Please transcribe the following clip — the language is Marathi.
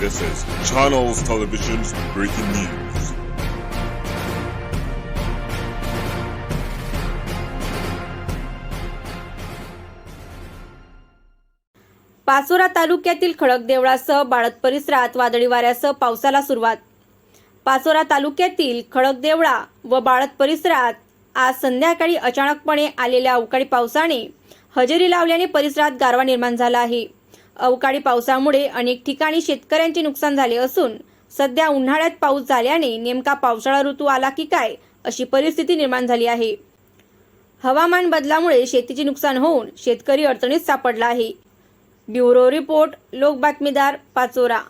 This is Channels Television's breaking news. Pachora तालुक्यातील खडकदेवळासह बाळत परिसरात वादळी वाऱ्यासह पावसाला सुरुवात पाचोरा तालुक्यातील खडकदेवळा व बाळत परिसरात आज संध्याकाळी अचानकपणे आलेल्या अवकाळी पावसाने हजेरी लावल्याने परिसरात गारवा निर्माण झाला आहे अवकाळी पावसामुळे अनेक ठिकाणी शेतकऱ्यांचे नुकसान झाले असून सध्या उन्हाळ्यात पाऊस झाल्याने नेमका पावसाळा ऋतू आला की काय अशी परिस्थिती निर्माण झाली आहे. हवामान बदलामुळे शेतीचे नुकसान होऊन शेतकरी अडचणीत सापडला आहे. ब्युरो रिपोर्ट लोक बातमीदार पाचोरा.